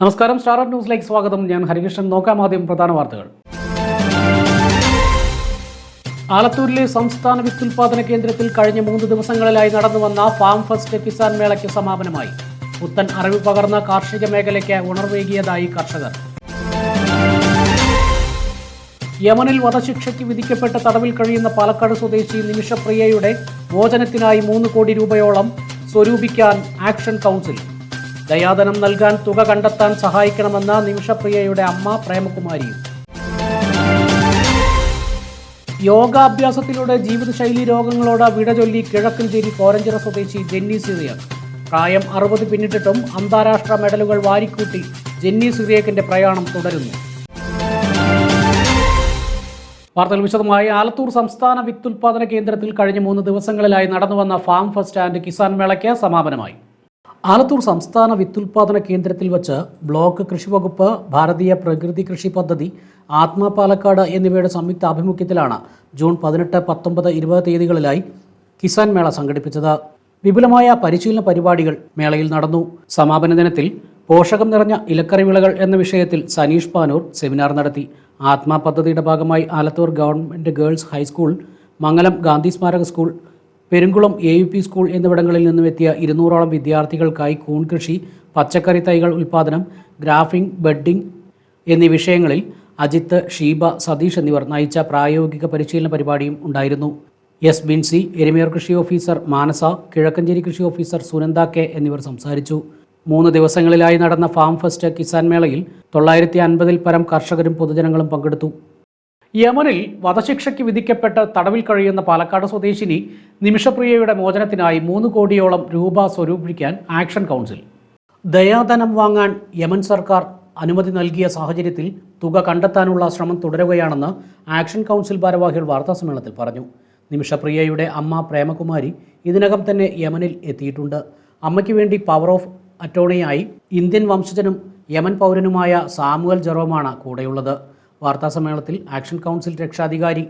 നമസ്കാരം സ്റ്റാർ ന്യൂസിലേക്ക് സ്വാഗതം. ഞാൻ ഹരികൃഷ്ണൻ. നോക്കാം ആദ്യം പ്രധാന വാർത്തകൾ. ആലത്തൂരിലെ സംസ്ഥാന വിത്തുൽപാദന കേന്ദ്രത്തിൽ കഴിഞ്ഞ മൂന്ന് ദിവസങ്ങളിലായി നടന്നുവന്ന ഫാം ഫസ്റ്റ് കിസാൻ മേളയ്ക്ക് സമാപനമായി. പുത്തൻ അറിവ് പകർന്ന കാർഷിക മേഖലയ്ക്ക് ഉണർവേകിയതായി കർഷകർ. യമനിൽ വധശിക്ഷയ്ക്ക് വിധിക്കപ്പെട്ട തടവിൽ കഴിയുന്ന പാലക്കാട് സ്വദേശി നിമിഷപ്രിയയുടെ മോചനത്തിനായി മൂന്ന് കോടി രൂപയോളം സ്വരൂപിക്കാൻ ആക്ഷൻ കൗൺസിൽ. ദയാധനം നൽകാൻ തുക കണ്ടെത്താൻ സഹായിക്കണമെന്ന നിമിഷപ്രിയയുടെ അമ്മ പ്രേമകുമാരിയും യോഗാഭ്യാസത്തിലൂടെ ജീവിതശൈലി രോഗങ്ങളോട് വിട ചൊല്ലി കിഴക്കഞ്ചേരി കോരഞ്ചിറ സ്വദേശി ജെന്നി സിറിയ പ്രായം അറുപത് പിന്നിട്ടിട്ടും അന്താരാഷ്ട്ര മെഡലുകൾ വാരിക്കൂട്ടി ജെന്നി സിറിയക്കിന്റെ പ്രയാണം തുടരുന്നു. വാർത്തകൾ വിശദമായി. ആലത്തൂർ സംസ്ഥാന വിത്തുൽപാദന കേന്ദ്രത്തിൽ കഴിഞ്ഞ മൂന്ന് ദിവസങ്ങളിലായി നടന്നുവന്ന ഫാം ഫസ്റ്റ് ആൻഡ് കിസാൻ മേളയ്ക്ക് സമാപനമായി. ആലത്തൂർ സംസ്ഥാന വിത്തുൽപാദന കേന്ദ്രത്തിൽ വച്ച് ബ്ലോക്ക് കൃഷിവകുപ്പ് ഭാരതീയ പ്രകൃതി കൃഷി പദ്ധതി ആത്മ പാലക്കാട് എന്നിവയുടെ സംയുക്ത ആഭിമുഖ്യത്തിലാണ് ജൂൺ പതിനെട്ട് പത്തൊമ്പത് ഇരുപത് തീയതികളിലായി കിസാൻ മേള സംഘടിപ്പിച്ചത്. വിപുലമായ പരിശീലന പരിപാടികൾ മേളയിൽ നടന്നു. സമാപന ദിനത്തിൽ പോഷകം നിറഞ്ഞ ഇലക്കറി വിളകൾ എന്ന വിഷയത്തിൽ സനീഷ് പാനൂർ സെമിനാർ നടത്തി. ആത്മാ പദ്ധതിയുടെ ഭാഗമായി Alathur government girls high school Mangalam Gandhi Smaraka school Perunkulam A U P school എന്നിവിടങ്ങളിൽ നിന്നും എത്തിയ ഇരുന്നൂറോളം വിദ്യാർത്ഥികൾക്കായി കൂൺ കൃഷി പച്ചക്കറി തൈകൾ ഉൽപ്പാദനം ഗ്രാഫിംഗ് ബെഡിംഗ് എന്നീ വിഷയങ്ങളിൽ അജിത്ത് ഷീബ സതീഷ് എന്നിവർ നയിച്ച പ്രായോഗിക പരിശീലന പരിപാടിയും ഉണ്ടായിരുന്നു. എസ് ബിൻസി എരുമേർ കൃഷി ഓഫീസർ മാനസ കിഴക്കഞ്ചേരി കൃഷി ഓഫീസർ സുനന്ദ കെ എന്നിവർ സംസാരിച്ചു. മൂന്ന് ദിവസങ്ങളിലായി നടന്ന ഫാം ഫസ്റ്റ് കിസാൻ മേളയിൽ തൊള്ളായിരത്തി അൻപതിൽ പരം കർഷകരും പൊതുജനങ്ങളും പങ്കെടുത്തു. യമനിൽ വധശിക്ഷയ്ക്ക് വിധിക്കപ്പെട്ട് തടവിൽ കഴിയുന്ന പാലക്കാട് സ്വദേശിനി നിമിഷപ്രിയയുടെ മോചനത്തിനായി മൂന്ന് കോടിയോളം രൂപ സ്വരൂപിക്കാൻ ആക്ഷൻ കൗൺസിൽ. ദയാധനം വാങ്ങാൻ യമൻ സർക്കാർ അനുമതി നൽകിയ സാഹചര്യത്തിൽ തുക കണ്ടെത്താനുള്ള ശ്രമം തുടരുകയാണെന്ന് ആക്ഷൻ കൗൺസിൽ ഭാരവാഹികൾ വാർത്താസമ്മേളനത്തിൽ പറഞ്ഞു. നിമിഷപ്രിയയുടെ അമ്മ പ്രേമകുമാരി ഇതിനകം തന്നെ യമനിൽ എത്തിയിട്ടുണ്ട്. അമ്മയ്ക്ക് വേണ്ടി പവർ ഓഫ് അറ്റോർണിയായി ഇന്ത്യൻ വംശജനും യമൻ പൗരനുമായ സാമുവൽ ജെറോമാണ് കൂടെയുള്ളത്. വാർത്താസമ്മേളനത്തിൽ ആക്ഷൻ കൗൺസിൽ രക്ഷാധികാരി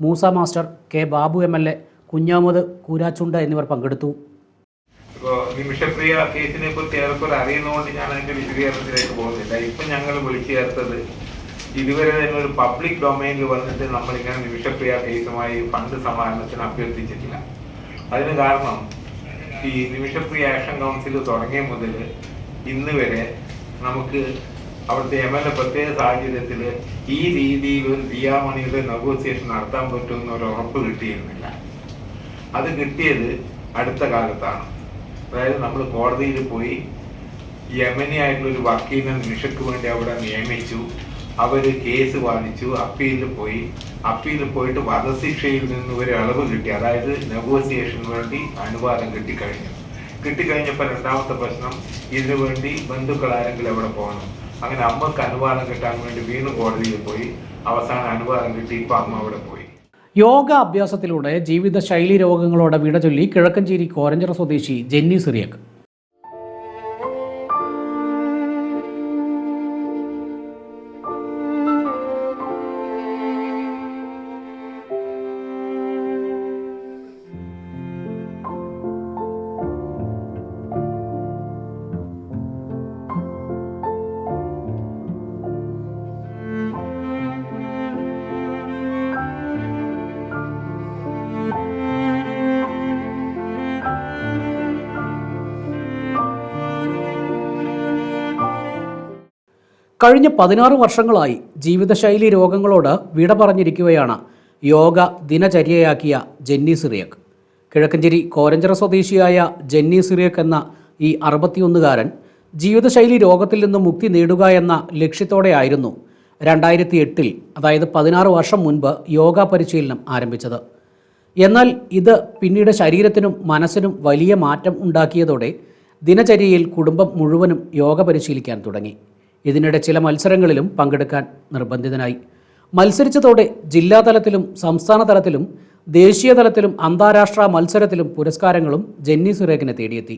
Moosa master K Babu M L A Kunhammad Koorachundu എന്നിവർ പങ്കെടുത്തു. ഇപ്പോ നിമിഷപ്രിയ കേസിനെ കുറിച്ച് ഏറെക്കുറെ അറിയുന്നതുകൊണ്ട് ഞാൻ അതിന്റെ വിശദീകരണത്തിലേക്ക് പോകുന്നില്ല. ഇപ്പൊ ഞങ്ങൾ വിളിച്ചു ചേർത്തത് ഇതുവരെ തന്നെ ഒരു പബ്ലിക് ഡൊമൈനിൽ വന്നിട്ട് നമ്മളിങ്ങനെ നിമിഷപ്രിയ കേസുമായി ഫണ്ട് സമാഹരണത്തിന് അഭ്യർത്ഥിച്ചിട്ടില്ല. അതിന് കാരണം ഈ നിമിഷപ്രിയ ആക്ഷൻ കൗൺസിൽ തുടങ്ങിയ മുതൽ ഇന്ന് വരെ നമുക്ക് അവിടുത്തെ എം എൽ എ പ്രത്യേക സാഹചര്യത്തിൽ ഈ രീതിയിൽ ഒരു ദിയാമണിയുടെ നെഗോസിയേഷൻ നടത്താൻ പറ്റുമെന്ന് ഒരു ഉറപ്പ് കിട്ടിയിരുന്നില്ല. അത് കിട്ടിയത് അടുത്ത കാലത്താണ്. അതായത് നമ്മൾ കോടതിയിൽ പോയി യമനി ആയിട്ടുള്ള ഒരു വക്കീലിനെ നിമിഷക്ക് വേണ്ടി അവിടെ നിയമിച്ചു. അവർ കേസ് വാദിച്ചു അപ്പീലിൽ പോയി. അപ്പീലിൽ പോയിട്ട് വധശിക്ഷയിൽ നിന്ന് ഒരു ഇളവ് കിട്ടി. അതായത് നെഗോസിയേഷന് വേണ്ടി അനുവാദം കിട്ടിക്കഴിഞ്ഞു. കിട്ടിക്കഴിഞ്ഞപ്പോൾ രണ്ടാമത്തെ പ്രശ്നം ഇതിനു വേണ്ടി ബന്ധുക്കൾ ആരെങ്കിലും എവിടെ പോകണം. അങ്ങനെ അമ്മയ്ക്ക് അനുവാദം കിട്ടാൻ വേണ്ടി വീണ്ടും കോടതിയിൽ പോയി. അവസാന അനുവാദം കിട്ടി ഇപ്പൊ അമ്മ അവിടെ പോയി. യോഗ അഭ്യാസത്തിലൂടെ ജീവിതശൈലി രോഗങ്ങളോട് വിട ചൊല്ലി കിഴക്കഞ്ചേരി കോരഞ്ചിറ സ്വദേശി ജെന്നി സിറിയക്. കഴിഞ്ഞ പതിനാറ് വർഷങ്ങളായി ജീവിതശൈലി രോഗങ്ങളോട് വിട പറഞ്ഞിരിക്കുകയാണ് യോഗ ദിനചര്യയാക്കിയ ജെന്നി സിറിയക്. കിഴക്കഞ്ചേരി കോരഞ്ചിറ സ്വദേശിയായ ജെന്നി സിറിയക് എന്ന ഈ അറുപത്തിയൊന്നുകാരൻ ജീവിതശൈലി രോഗത്തിൽ നിന്ന് മുക്തി നേടുക എന്ന ലക്ഷ്യത്തോടെയായിരുന്നു രണ്ടായിരത്തി എട്ടിൽ അതായത് പതിനാറ് വർഷം മുൻപ് യോഗ പരിശീലനം ആരംഭിച്ചത്. എന്നാൽ ഇത് പിന്നീട് ശരീരത്തിനും മനസ്സിനും വലിയ മാറ്റം ഉണ്ടാക്കിയതോടെ ദിനചര്യയിൽ കുടുംബം മുഴുവനും യോഗ പരിശീലിക്കാൻ തുടങ്ങി. ഇതിനിടെ ചില മത്സരങ്ങളിലും പങ്കെടുക്കാൻ നിർബന്ധിതനായി. മത്സരിച്ചതോടെ ജില്ലാതലത്തിലും സംസ്ഥാന തലത്തിലും ദേശീയ തലത്തിലും അന്താരാഷ്ട്ര മത്സരത്തിലും പുരസ്കാരങ്ങളും ജെന്നി സുരേഖിനെ തേടിയെത്തി.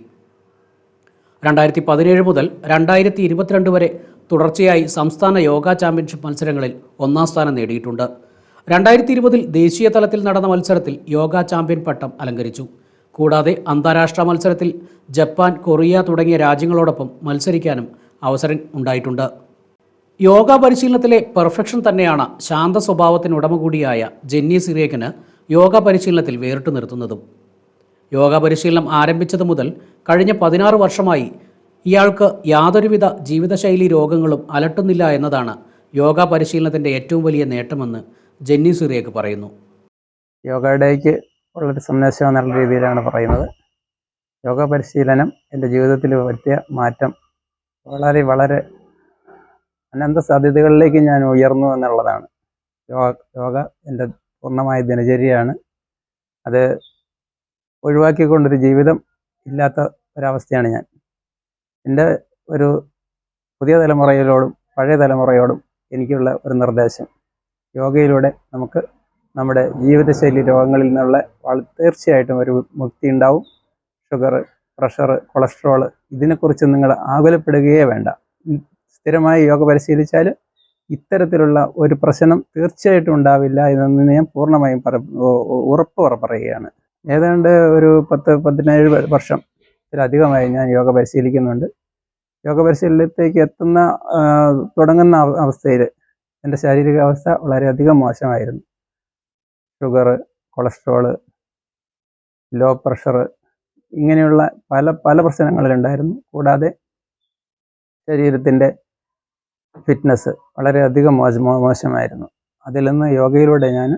രണ്ടായിരത്തി പതിനേഴ് മുതൽ രണ്ടായിരത്തി ഇരുപത്തിരണ്ട് വരെ തുടർച്ചയായി സംസ്ഥാന യോഗ ചാമ്പ്യൻഷിപ്പ് മത്സരങ്ങളിൽ ഒന്നാം സ്ഥാനം നേടിയിട്ടുണ്ട്. രണ്ടായിരത്തി ഇരുപതിൽ ദേശീയ തലത്തിൽ നടന്ന മത്സരത്തിൽ യോഗ ചാമ്പ്യൻ പട്ടം അലങ്കരിച്ചു. കൂടാതെ അന്താരാഷ്ട്ര മത്സരത്തിൽ ജപ്പാൻ കൊറിയ തുടങ്ങിയ രാജ്യങ്ങളോടൊപ്പം മത്സരിക്കാനും അവസരം ഉണ്ടായിട്ടുണ്ട്. യോഗ പരിശീലനത്തിലെ പെർഫെക്ഷൻ തന്നെയാണ് ശാന്ത സ്വഭാവത്തിന് ഉടമ കൂടിയായ ജെന്നി സിറിയക്കിന് യോഗ പരിശീലനത്തിൽ വേറിട്ട് നിർത്തുന്നതും. യോഗ പരിശീലനം ആരംഭിച്ചത് മുതൽ കഴിഞ്ഞ പതിനാറ് വർഷമായി ഇയാൾക്ക് യാതൊരുവിധ ജീവിതശൈലി രോഗങ്ങളും അലട്ടുന്നില്ല എന്നതാണ് യോഗ പരിശീലനത്തിന്റെ ഏറ്റവും വലിയ നേട്ടമെന്ന് ജെന്നി സിറിയക്ക് പറയുന്നു. യോഗ ഡേക്ക് ഉള്ളൊരു സന്ദേശം എന്നുള്ള രീതിയിലാണ് പറയുന്നത്. യോഗ പരിശീലനം എന്റെ ജീവിതത്തിൽ വരുത്തിയ മാറ്റം വളരെ വളരെ അനന്ത സാധ്യതകളിലേക്ക് ഞാൻ ഉയർന്നു എന്നുള്ളതാണ്. യോഗ യോഗ എന്റെ പൂർണമായ ദിനചര്യയാണ്. അത് ഒഴിവാക്കിക്കൊണ്ടൊരു ജീവിതം ഇല്ലാത്ത ഒരവസ്ഥയാണ് ഞാൻ. എന്റെ ഒരു പുതിയ തലമുറയിലോടും പഴയ തലമുറയോടും എനിക്കുള്ള ഒരു നിർദ്ദേശം. യോഗയിലൂടെ നമുക്ക് നമ്മുടെ ജീവിതശൈലി രോഗങ്ങളിൽ നിന്നുള്ള തീർച്ചയായിട്ടും ഒരു മുക്തി ഉണ്ടാവും ഷുഗർ പ്രഷർ കൊളസ്ട്രോൾ ഇതിനെക്കുറിച്ച് നിങ്ങൾ ആകുലപ്പെടുകയേ വേണ്ട. സ്ഥിരമായി യോഗ പരിശീലിച്ചാൽ ഇത്തരത്തിലുള്ള ഒരു പ്രശ്നം തീർച്ചയായിട്ടും ഉണ്ടാവില്ല എന്ന് ഞാൻ പൂർണമായും പറ ഉറപ്പ് പറ- പറയുകയാണ്. ഏതാണ്ട് ഒരു പത്ത് പതിനേഴ് വർഷം ഇതിലധികമായി ഞാൻ യോഗ പരിശീലിക്കുന്നുണ്ട്. യോഗ പരിശീലനത്തേക്ക് എത്തുന്ന തുടങ്ങുന്ന അവസ്ഥയിൽ എന്റെ ശാരീരികാവസ്ഥ വളരെയധികം മോശമായിരുന്നു. ഷുഗർ കൊളസ്ട്രോൾ ലോ പ്രഷർ ഇങ്ങനെയുള്ള പല പല പ്രശ്നങ്ങളിലുണ്ടായിരുന്നു. കൂടാതെ ശരീരത്തിന്റെ ഫിറ്റ്നസ് വളരെയധികം മോശമോ മോശമായിരുന്നു. അതിൽ നിന്ന് യോഗയിലൂടെ ഞാൻ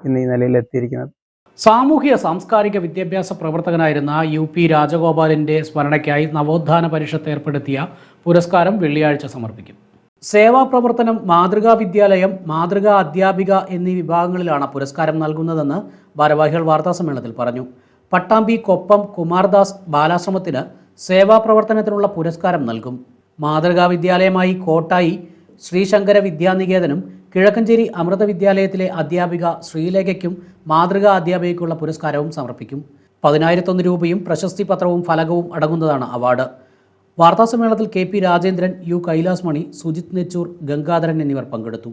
ഇന്ന് ഈ നിലയിൽ എത്തിയിരിക്കുന്നത് സാമൂഹ്യ സാംസ്കാരിക വിദ്യാഭ്യാസ പ്രവർത്തകനായിരുന്ന യു പി രാജഗോപാലിന്റെ സ്മരണയ്ക്കായി നവോത്ഥാന പരിഷത്ത് ഏർപ്പെടുത്തിയ പുരസ്കാരം വെള്ളിയാഴ്ച സമർപ്പിക്കും. സേവാ പ്രവർത്തനം മാതൃകാ വിദ്യാലയം മാതൃകാ അധ്യാപിക എന്നീ വിഭാഗങ്ങളിലാണ് പുരസ്കാരം നൽകുന്നതെന്ന് ഭാരവാഹികൾ വാർത്താസമ്മേളനത്തിൽ പറഞ്ഞു. പട്ടാമ്പി കൊപ്പം കുമാർദാസ് ബാലാശ്രമത്തിന് സേവാ പ്രവർത്തനത്തിനുള്ള പുരസ്കാരം നൽകും. മാതൃകാ വിദ്യാലയമായി കോട്ടായി ശ്രീശങ്കര വിദ്യാനികേതനും കിഴക്കഞ്ചേരി അമൃത വിദ്യാലയത്തിലെ അധ്യാപിക ശ്രീലേഖയ്ക്കും മാതൃകാ അധ്യാപികയ്ക്കുള്ള പുരസ്കാരവും സമർപ്പിക്കും. പതിനായിരത്തൊന്ന് രൂപയും പ്രശസ്തി പത്രവും ഫലകവും അടങ്ങുന്നതാണ് അവാർഡ്. വാർത്താസമ്മേളനത്തിൽ K P Rajendran U Kailas Mani Sujith Nechoor Gangadharan എന്നിവർ പങ്കെടുത്തു.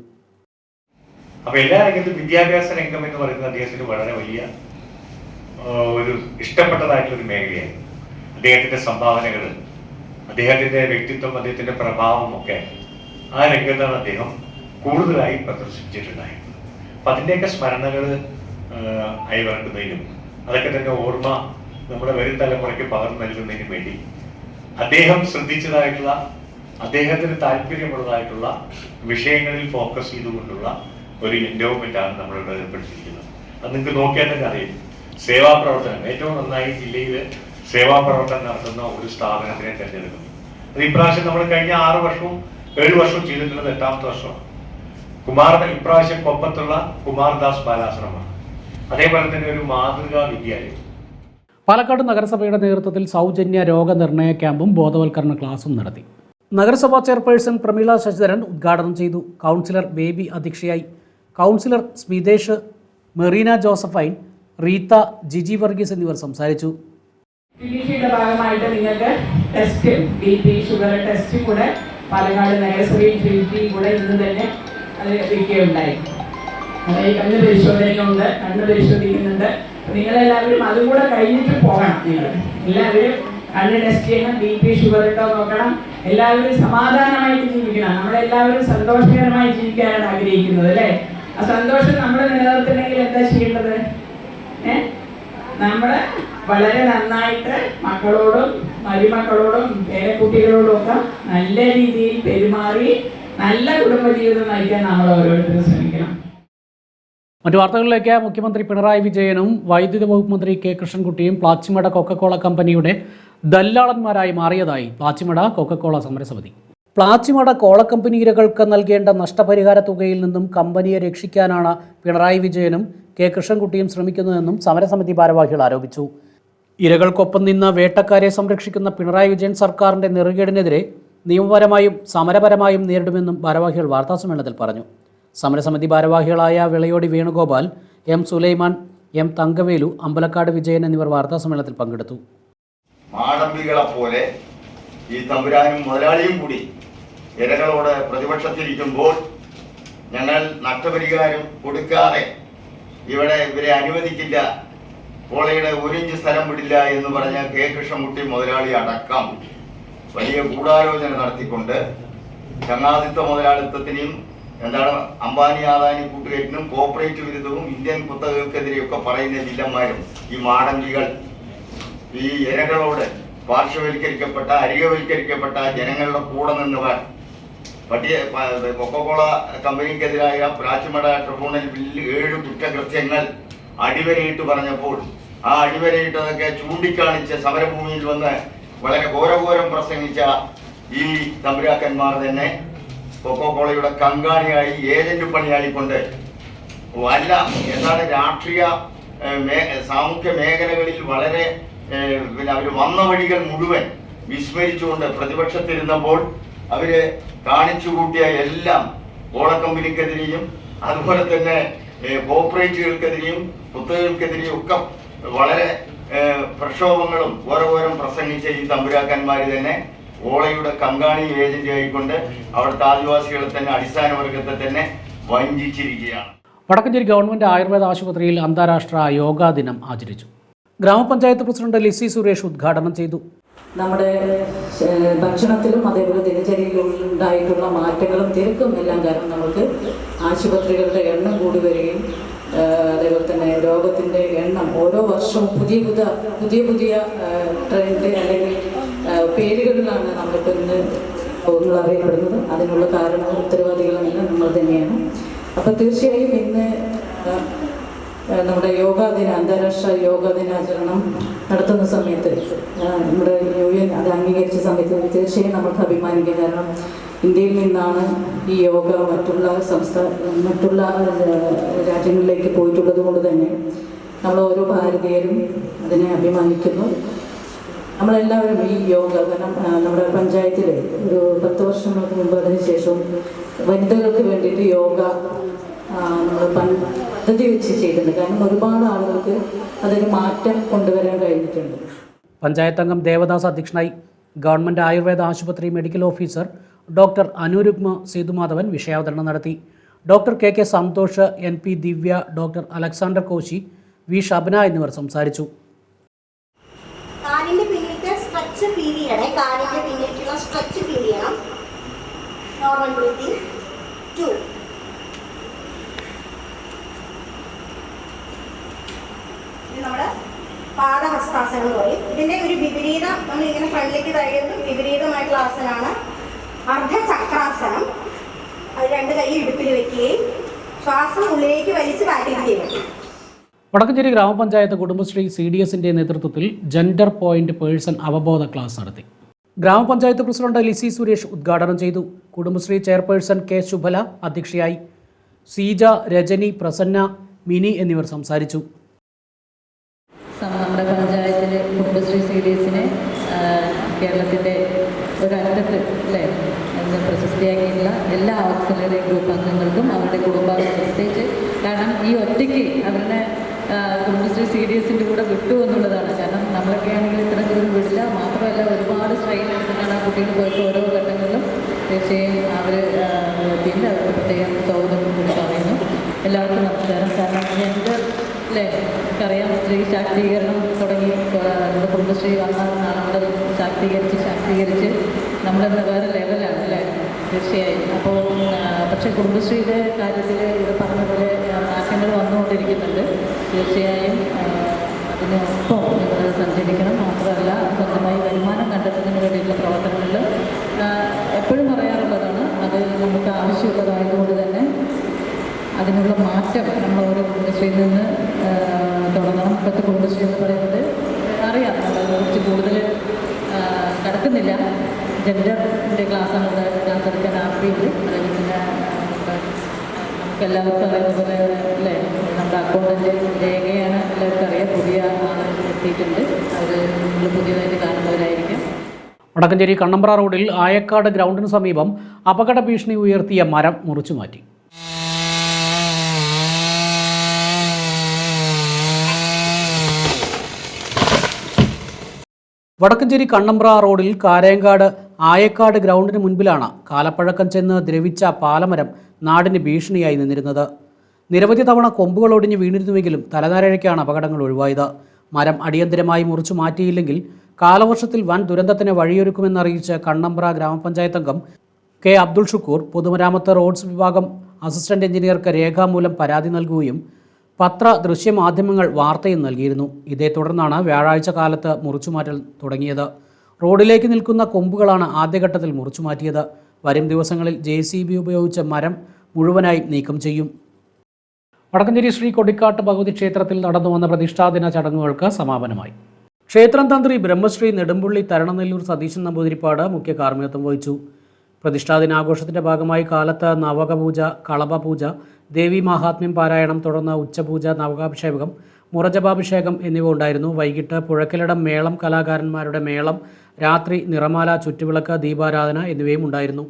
അപ്പൊ എല്ലാ രംഗത്തും വിദ്യാഭ്യാസ രംഗം എന്ന് പറയുന്നത് അദ്ദേഹത്തിന് വളരെ വലിയ ഒരു ഇഷ്ടപ്പെട്ടതായിട്ടുള്ള ഒരു മേഖലയാണ്. അദ്ദേഹത്തിന്റെ സംഭാവനകൾ അദ്ദേഹത്തിന്റെ വ്യക്തിത്വം അദ്ദേഹത്തിന്റെ പ്രഭാവം ഒക്കെ ആ രംഗത്താണ് അദ്ദേഹം കൂടുതലായി പ്രദർശിപ്പിച്ചിട്ടുണ്ടായിരുന്നത് അപ്പൊ അതിന്റെയൊക്കെ സ്മരണകൾ അയവിറക്കുന്നതിനും അതൊക്കെ തന്നെ ഓർമ്മ നമ്മുടെ വരും തലമുറയ്ക്ക് പകർന്നു നൽകുന്നതിനും വേണ്ടി അദ്ദേഹം ശ്രദ്ധിച്ചതായിട്ടുള്ള അദ്ദേഹത്തിന് താല്പര്യമുള്ളതായിട്ടുള്ള വിഷയങ്ങളിൽ ഫോക്കസ് ചെയ്തുകൊണ്ടുള്ള ഒരു എൻഡോമെന്റ് ആണ് നമ്മളിവിടെ ഏർപ്പെടുത്തിയിരിക്കുന്നത്. അത് നിങ്ങൾക്ക് നോക്കിയാൽ തന്നെ അറിയും. സേവാ പ്രവർത്തനം ഏറ്റവും നന്നായി ജില്ലയിൽ സേവാ പ്രവർത്തനം നടത്തുന്ന ഒരു സ്ഥാപനത്തിനെ തിരഞ്ഞെടുക്കുന്നു. അത് ഇപ്രാവശ്യം നമ്മൾ കഴിഞ്ഞ ആറ് വർഷവും ഏഴ് വർഷവും ചെയ്തിട്ടുള്ളത് എട്ടാമത്തെ വർഷമാണ്. കുമാർ ഇപ്രാവശ്യം കൊപ്പത്തുള്ള കുമാർദാസ് ബാലാശ്രമമാണ്. അതേപോലെ തന്നെ ഒരു മാതൃകാ വിദ്യാലയം. പാലക്കാട് നഗരസഭയുടെ നേതൃത്വത്തിൽ സൗജന്യ രോഗനിർണയ ക്യാമ്പും ബോധവൽക്കരണ ക്ലാസും നടത്തി. നഗരസഭാ ചെയർപേഴ്സൺ പ്രമീള ശശിധരൻ ഉദ്ഘാടനം ചെയ്തു. കൗൺസിലർ ബേബി അധ്യക്ഷയായി. Councillor Smithesh Marina Josephine Rita Jiji Varghese എന്നിവർ സംസാരിച്ചു. ചികിത്സയുടെ ഭാഗമായിട്ട് നിങ്ങൾക്ക് test B P sugar test കൂടെ പാലക്കാട് നഗരസഭയും ടിഡിസിയും കൂടെ ഇന്ന് തന്നെ അത് വെക്കുകയുണ്ടായി അതായത് കണ്ണ് പരിശോധനയുണ്ട് കണ്ണ് പരിശോധിക്കുന്നുണ്ട്. നിങ്ങളെല്ലാവരും അതും കൂടെ കഴിഞ്ഞിട്ട് പോകണം നിങ്ങൾ. എല്ലാവരും കണ്ണ് ടെസ്റ്റ് ചെയ്യണം ബി പി ഷുഗർ ഇട്ടോ നോക്കണം. എല്ലാവരും സമാധാനമായിട്ട് ജീവിക്കണം. നമ്മളെല്ലാവരും സന്തോഷകരമായി ജീവിക്കാനാണ് ആഗ്രഹിക്കുന്നത് അല്ലേ? ആ സന്തോഷം നമ്മൾ നിലനിർത്തണമെങ്കിൽ എന്താ ചെയ്യേണ്ടത്? നമ്മൾ വളരെ നന്നായിട്ട് മക്കളോടും മരുമക്കളോടും പേരക്കുട്ടികളോടും ഒക്കെ നല്ല രീതിയിൽ പെരുമാറി നല്ല കുടുംബജീവിതം നയിക്കാൻ നമ്മൾ ഓരോരുത്തരും ശ്രമിക്കണം. മറ്റു വാർത്തകളിലേക്ക് മുഖ്യമന്ത്രി പിണറായി വിജയനും വൈദ്യുതി വകുപ്പ് മന്ത്രി കെ കൃഷ്ണൻകുട്ടിയും പ്ലാച്ചിമട കൊക്കക്കോള കമ്പനിയുടെ ദല്ലാളന്മാരായി മാറിയതായി പ്ലാച്ചിമട കൊക്കക്കോള സമരസമിതി. പ്ലാച്ചിമട കോളക്കമ്പനി കമ്പനി ഇരകൾക്ക് നൽകേണ്ട നഷ്ടപരിഹാര തുകയിൽ നിന്നും കമ്പനിയെ രക്ഷിക്കാനാണ് പിണറായി വിജയനും കെ കൃഷ്ണൻകുട്ടിയും ശ്രമിക്കുന്നതെന്നും സമരസമിതി ഭാരവാഹികൾ ആരോപിച്ചു. ഇരകൾക്കൊപ്പം നിന്ന് വേട്ടക്കാരെ സംരക്ഷിക്കുന്ന പിണറായി വിജയൻ സർക്കാരിന്റെ നെറുകേടിനെതിരെ നിയമപരമായും സമരപരമായും നേരിടുമെന്നും ഭാരവാഹികൾ വാർത്താസമ്മേളനത്തിൽ പറഞ്ഞു. സമരസമിതി ഭാരവാഹികളായ വിളയോടി വേണുഗോപാൽ എം സുലൈമാൻ എം തങ്കവേലു അമ്പലക്കാട് വിജയൻ എന്നിവർ വാർത്താസമ്മേളനത്തിൽ പങ്കെടുത്തു. പോലെ ഈ തമ്പുരാനും മുതലാളിയും കൂടി ഇരകളോട് പ്രതിപക്ഷത്തിരിക്കുമ്പോൾ ഞങ്ങൾ നഷ്ടപരിഹാരം കൊടുക്കാതെ ഇവിടെ ഇവരെ അനുവദിക്കില്ല. കോളയുടെ ഒരിഞ്ച് സ്ഥലം വിടില്ല എന്ന് പറഞ്ഞ കെ കൃഷ്ണൻകുട്ടി മുതലാളി അടക്കം വലിയ ഗൂഢാലോചന നടത്തിക്കൊണ്ട് ചങ്ങാതിത്വ മുതലാളിത്തത്തിനെയും എന്താണ് അംബാനി ആദാനി കൂട്ടുകെട്ടിനും കോപ്പറേറ്റ് വിരുദ്ധവും ഇന്ത്യൻ കുത്തകൾക്കെതിരെയൊക്കെ പറയുന്ന വില്ലന്മാരും ഈ മാടങ്കികൾ ഈ ഇരകളോട് പാർശ്വവൽക്കരിക്കപ്പെട്ട അരികവൽക്കരിക്കപ്പെട്ട ജനങ്ങളുടെ കൂടെ നിന്നവർ പട്ടിക കൊക്കോകോള കമ്പനിക്കെതിരായ പ്രാച്ചിമട ട്രിബ്യൂണൽ ബില്ല് ഏഴ് കുറ്റകൃത്യങ്ങൾ അടിവരയിട്ട് പറഞ്ഞപ്പോൾ ആ അടിവരയിട്ടതൊക്കെ ചൂണ്ടിക്കാണിച്ച് സമരഭൂമിയിൽ വന്ന് വളരെ ഘോരഘോരം പ്രസംഗിച്ച ഈ തമ്പുരാക്കന്മാർ തന്നെ കൊക്കോകോളയുടെ കങ്കാണിയായി ഏജന്റ് പണിയായിക്കൊണ്ട് വല്ല എന്താണ് രാഷ്ട്രീയ സാമൂഹ്യ മേഖലകളിൽ വളരെ പിന്നെ അവർ വന്ന വഴികൾ മുഴുവൻ വിസ്മരിച്ചുകൊണ്ട് പ്രതിപക്ഷത്തിരുന്നപ്പോൾ അവർ കാണിച്ചു കൂട്ടിയ എല്ലാം ഓണക്കമ്പനിക്കെതിരെയും അതുപോലെ തന്നെ കോപ്പറേറ്റുകൾക്കെതിരെയും കുത്തകൾക്കെതിരെയും ഒക്കെ വളരെ പ്രക്ഷോഭങ്ങളും ഓരോരും പ്രസംഗിച്ച ഈ തമ്പുരാക്കന്മാർ തന്നെ ഓളയുടെ കങ്കാണി ഏജന്റ് ആയിക്കൊണ്ട് അവിടുത്തെ ആദിവാസികളെ തന്നെ അടിസ്ഥാന വർഗത്തെ തന്നെ വഞ്ചിച്ചിരിക്കുകയാണ്. വടക്കഞ്ചേരി ഗവൺമെന്റ് ആയുർവേദ ആശുപത്രിയിൽ അന്താരാഷ്ട്ര യോഗാ ദിനം ആചരിച്ചു. ഗ്രാമപഞ്ചായത്ത് പ്രസിഡന്റ് ലിസി സുരേഷ് ഉദ്ഘാടനം ചെയ്തു. നമ്മുടെ ഭക്ഷണത്തിലും അതേപോലെ ദിനചര്യയിലും ഉണ്ടായിട്ടുള്ള മാറ്റങ്ങളും തിരക്കും എല്ലാം കാരണം നമുക്ക് ആശുപത്രികളുടെ എണ്ണം കൂടി വരികയും അതേപോലെ തന്നെ രോഗത്തിന്റെ എണ്ണം ഓരോ വർഷവും പുതിയ പുതിയ പുതിയ പുതിയ ട്രെൻഡ് അല്ലെങ്കിൽ പേരുകളിലാണ് നമ്മളിപ്പോൾ ഇന്ന് അറിയപ്പെടുന്നത്. അതിനുള്ള കാരണവും ഉത്തരവാദികളും എല്ലാം നമ്മൾ തന്നെയാണ്. അപ്പോൾ തീർച്ചയായും ഇന്ന് നമ്മുടെ യോഗാ ദിന അന്താരാഷ്ട്ര യോഗാ ദിനാചരണം നടത്തുന്ന സമയത്ത് നമ്മുടെ യു എൻ അത് അംഗീകരിച്ച സമയത്ത് തീർച്ചയായും നമുക്ക് അഭിമാനിക്കാം. കാരണം ഇന്ത്യയിൽ നിന്നാണ് ഈ യോഗ മറ്റുള്ള സംസ്ഥാന മറ്റുള്ള രാജ്യങ്ങളിലേക്ക് പോയിട്ടുള്ളത് കൊണ്ട് തന്നെ നമ്മൾ ഓരോ ഭാരതീയരും അതിനെ അഭിമാനിക്കുന്നു. നമ്മളെല്ലാവരും ഈ യോഗ കാരണം നമ്മുടെ പഞ്ചായത്തിലെ ഒരു പത്ത് വർഷങ്ങൾക്ക് മുമ്പ് അതിനുശേഷം വനിതകൾക്ക് വേണ്ടിയിട്ട് യോഗ നമ്മൾ പദ്ധതി വെച്ച് ചെയ്തിട്ടുണ്ട്. കാരണം ഒരുപാട് ആളുകൾക്ക് അതൊരു മാറ്റം കൊണ്ടുവരാൻ കഴിഞ്ഞിട്ടുണ്ട്. പഞ്ചായത്ത് അംഗം ദേവദാസ് അധ്യക്ഷനായി ഗവൺമെന്റ് ആയുർവേദ ആശുപത്രി medical officer doctor Anurugma Sethumadhavan വിഷയാവതരണം നടത്തി. Doctor K K Santhosh N P Divya doctor Alexander Koshy V Shabana എന്നിവർ സംസാരിച്ചു. കാലിന്റെ പിന്നിലത്തെ സ്ട്രെച്ച് ഫീൽ ചെയ്യണേ. കാലിന്റെ പിന്നിലേക്കുള്ള സ്ട്രെച്ച് ഫീൽ ചെയ്യണം. നോർമൽ ബ്രീത്തിങ് ടു ഇത് നമ്മുടെ പാദഹസ്താസനം എന്ന് പറയും ഇതിന്റെ ഒരു വിപരീതം നമ്മൾ ഇങ്ങനെ ഫ്രണ്ടിലേക്ക് തയ്യുന്നത് വിപരീതമായിട്ടുള്ള ആസനമാണ് അർദ്ധചക്രാസനം. അത് രണ്ട് കൈ ഇടുപ്പിൽ വെക്കുകയും ശ്വാസം ഉള്ളിലേക്ക് വലിച്ച് ബാറ്റിംഗ് ചെയ്യണം വടക്കഞ്ചേരി ഗ്രാമപഞ്ചായത്ത് കുടുംബശ്രീ സി ഡി എസിന്റെ നേതൃത്വത്തിൽ ജെൻഡർ പോയിന്റ് പേഴ്സൺ അവബോധ ക്ലാസ് നടത്തി. ഗ്രാമപഞ്ചായത്ത് പ്രസിഡന്റ് ലിസി സുരേഷ് ഉദ്ഘാടനം ചെയ്തു. കുടുംബശ്രീ ചെയർപേഴ്സൺ കെ ശുഭല അധ്യക്ഷയായി. സീജ രജനി പ്രസന്ന മിനി എന്നിവർ സംസാരിച്ചു. കേരളത്തിന്റെ ഒരറ്റത്ത് അല്ലേ? എന്ന് പ്രശസ്തിയാക്കിയിട്ടുള്ള എല്ലാ ഓക്സിലറി ഗ്രൂപ്പ് അംഗങ്ങൾക്കും അവരുടെ കുടുംബാംഗം പ്രത്യേകിച്ച് കാരണം ഈ ഒറ്റയ്ക്ക് അവരുടെ കുടുംബശ്രീ സി ഡി എസിന്റെ കൂടെ വിട്ടു എന്നുള്ളതാണ്. കാരണം നമ്മളൊക്കെ ആണെങ്കിൽ ഇത്ര ദൂരം വിടില്ല. മാത്രമല്ല ഒരുപാട് സ്ട്രെയിൻ എടുത്തിട്ടാണ് ആ കുട്ടികൾ പോയിട്ട് ഓരോ ഘട്ടങ്ങളിലും തീർച്ചയായും അവർ പിന്നെ അവർക്ക് പ്രത്യേകം സ്വാഗതം കൂടി പറയുന്നു. എല്ലാവർക്കും നമസ്കാരം. കാരണം ജെൻഡർ അല്ലേ നമുക്കറിയാം സ്ത്രീ ശാക്തീകരണം നമ്മുടെ വന്നാൽ വന്ന ശാക്തീകരിച്ച് ശാക്തീകരിച്ച് നമ്മളിന്ന് വേറെ ലെവലാണ് അല്ലേ? തീർച്ചയായും. അപ്പോൾ പക്ഷേ കുടുംബശ്രീയുടെ കാര്യത്തിൽ ഇവിടെ പറഞ്ഞ പോലെ മാറ്റങ്ങൾ വന്നുകൊണ്ടിരിക്കുന്നുണ്ട്. തീർച്ചയായും അതിനൊപ്പം നിങ്ങൾ സഞ്ചരിക്കണം. മാത്രമല്ല സ്വന്തമായി വരുമാനം കണ്ടെത്തുന്നതിന് വേണ്ടിയിട്ടുള്ള പ്രവർത്തനങ്ങളിൽ എപ്പോഴും പറയാറുള്ളതാണ് അത് നമുക്ക് ആവശ്യമുള്ളതായതുകൊണ്ട് തന്നെ അതിനുള്ള മാറ്റം നമ്മൾ ഓരോ കുടുംബശ്രീയിൽ നിന്ന് തുടങ്ങണം. ഇപ്പോഴത്തെ കുടുംബശ്രീ എന്ന് പറയുന്നത് അറിയാം നമ്മളതിനെക്കുറിച്ച് കൂടുതൽ ആ, കടക്കുന്നില്ല ജെൻഡറിന്റെ ക്ലാസ്സാണ് ഇവിടെ ക്ലാസ് എടുക്കാൻ അതേപോലെ തന്നെ നമ്മുടെ നമുക്ക് എല്ലാവർക്കും അറിയുന്ന പോലെ അല്ലേ? നമ്മുടെ അക്കൗണ്ടന്റ് രേഖയാണ് എല്ലാവർക്കും അറിയാം. പുതിയ ആണ് എത്തിയിട്ടുണ്ട്. അവർ നിങ്ങൾ പുതിയതായിട്ട് കാണുന്നവരായിരിക്കും. വടക്കഞ്ചേരി കണ്ണമ്പ്ര റോഡിൽ ആയക്കാട് ഗ്രൗണ്ടിന് സമീപം അപകട ഭീഷണി ഉയർത്തിയ മരം മുറിച്ചു മാറ്റി വടക്കഞ്ചേരി കണ്ണമ്പ്ര റോഡിൽ കാരയങ്കാട് ആയക്കാട് ഗ്രൗണ്ടിന് മുൻപിലാണ് കാലപ്പഴക്കം ചെന്ന് ദ്രവിച്ച പാലമരം നാടിന് ഭീഷണിയായി നിന്നിരുന്നത്. നിരവധി തവണ കൊമ്പുകൾ ഒടിഞ്ഞ് വീണിരുന്നുവെങ്കിലും തലനാരഴയ്ക്കാണ് അപകടങ്ങൾ ഒഴിവായത്. മരം അടിയന്തരമായി മുറിച്ചു മാറ്റിയില്ലെങ്കിൽ കാലവർഷത്തിൽ വൻ ദുരന്തത്തിന് വഴിയൊരുക്കുമെന്നറിയിച്ച് കണ്ണമ്പ്ര ഗ്രാമപഞ്ചായത്ത് അംഗം കെ അബ്ദുൾ ഷുക്കൂർ പൊതുമരാമത്ത് റോഡ്സ് വിഭാഗം അസിസ്റ്റന്റ് എഞ്ചിനീയർക്ക് രേഖാമൂലം പരാതി നൽകുകയും പത്ര ദൃശ്യമാധ്യമങ്ങൾ വാർത്തയും നൽകിയിരുന്നു. ഇതേ തുടർന്നാണ് വ്യാഴാഴ്ച കാലത്ത് മുറിച്ചുമാറ്റൽ തുടങ്ങിയത്. റോഡിലേക്ക് നിൽക്കുന്ന കൊമ്പുകളാണ് ആദ്യഘട്ടത്തിൽ മുറിച്ചുമാറ്റിയത്. വരും ദിവസങ്ങളിൽ ജെ സി ബി ഉപയോഗിച്ച മരം മുഴുവനായി നീക്കം ചെയ്യും. വടക്കഞ്ചേരി ശ്രീ കൊടിക്കാട്ട് ഭഗവതി ക്ഷേത്രത്തിൽ നടന്നു വന്ന പ്രതിഷ്ഠാദിന ചടങ്ങുകൾക്ക് സമാപനമായി. ക്ഷേത്രം തന്ത്രി ബ്രഹ്മശ്രീ നെടുമ്പുള്ളി തരണനെല്ലൂർ സതീശൻ നമ്പൂതിരിപ്പാട് മുഖ്യ കാർമ്മികത്വം വഹിച്ചു. പ്രതിഷ്ഠാദിനാഘോഷത്തിന്റെ ഭാഗമായി കാലത്ത് നവകപൂജ കളഭപൂജ ദേവി മഹാത്മ്യം പാരായണം തുടർന്ന് ഉച്ചപൂജ നവകാഭിഷേകം മുറജപാഭിഷേകം എന്നിവ ഉണ്ടായിരുന്നു. വൈകിട്ട് പുഴക്കിലടം മേളം കലാകാരന്മാരുടെ മേളം രാത്രി നിറമാല ചുറ്റുവിളക്ക് ദീപാരാധന എന്നിവയും ഉണ്ടായിരുന്നു.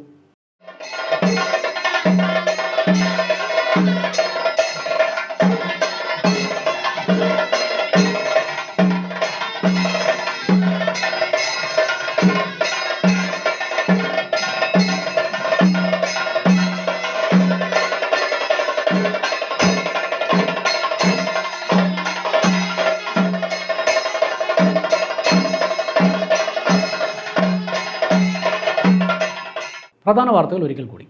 പ്രധാന വാർത്തകൾ ഒരിക്കൽ കൂടി.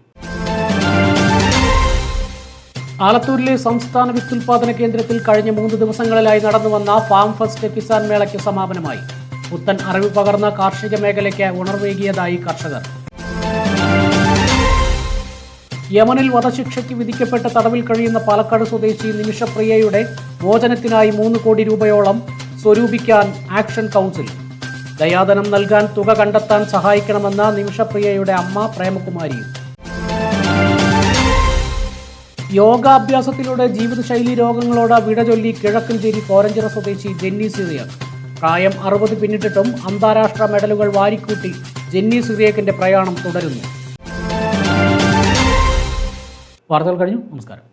ആലത്തൂരിലെ സംസ്ഥാന വിത്തുൽപാദന കേന്ദ്രത്തിൽ കഴിഞ്ഞ മൂന്ന് ദിവസങ്ങളിലായി നടന്നുവന്ന ഫാം ഫസ്റ്റ് കിസാൻ മേളയ്ക്ക് സമാപനമായി. പുത്തൻ അറിവ് പകർന്ന കാർഷിക മേഖലയ്ക്ക് ഉണർവേകിയതായി കർഷകർ. യമനിൽ വധശിക്ഷയ്ക്ക് വിധിക്കപ്പെട്ട തടവിൽ കഴിയുന്ന പാലക്കാട് സ്വദേശി നിമിഷപ്രിയയുടെ മോചനത്തിനായി മൂന്ന് കോടി രൂപയോളം സ്വരൂപിക്കാൻ ആക്ഷൻ കൗൺസിൽ. ദയാധനം നൽകാൻ തുക കണ്ടെത്താൻ സഹായിക്കണമെന്ന നിമിഷപ്രിയയുടെ അമ്മ പ്രേമകുമാരിയും യോഗാഭ്യാസത്തിലൂടെ ജീവിതശൈലി രോഗങ്ങളോട് വിട ചൊല്ലി കിഴക്കഞ്ചേരി കോരഞ്ചിറ സ്വദേശി ജെന്നി സിറിയ പ്രായം അറുപത് പിന്നിട്ടിട്ടും അന്താരാഷ്ട്ര മെഡലുകൾ വാരിക്കൂട്ടി ജെന്നി സിറിയക്കിന്റെ പ്രയാണം തുടരുന്നു. വാർത്തകൾ കഴിഞ്ഞു. നമസ്കാരം.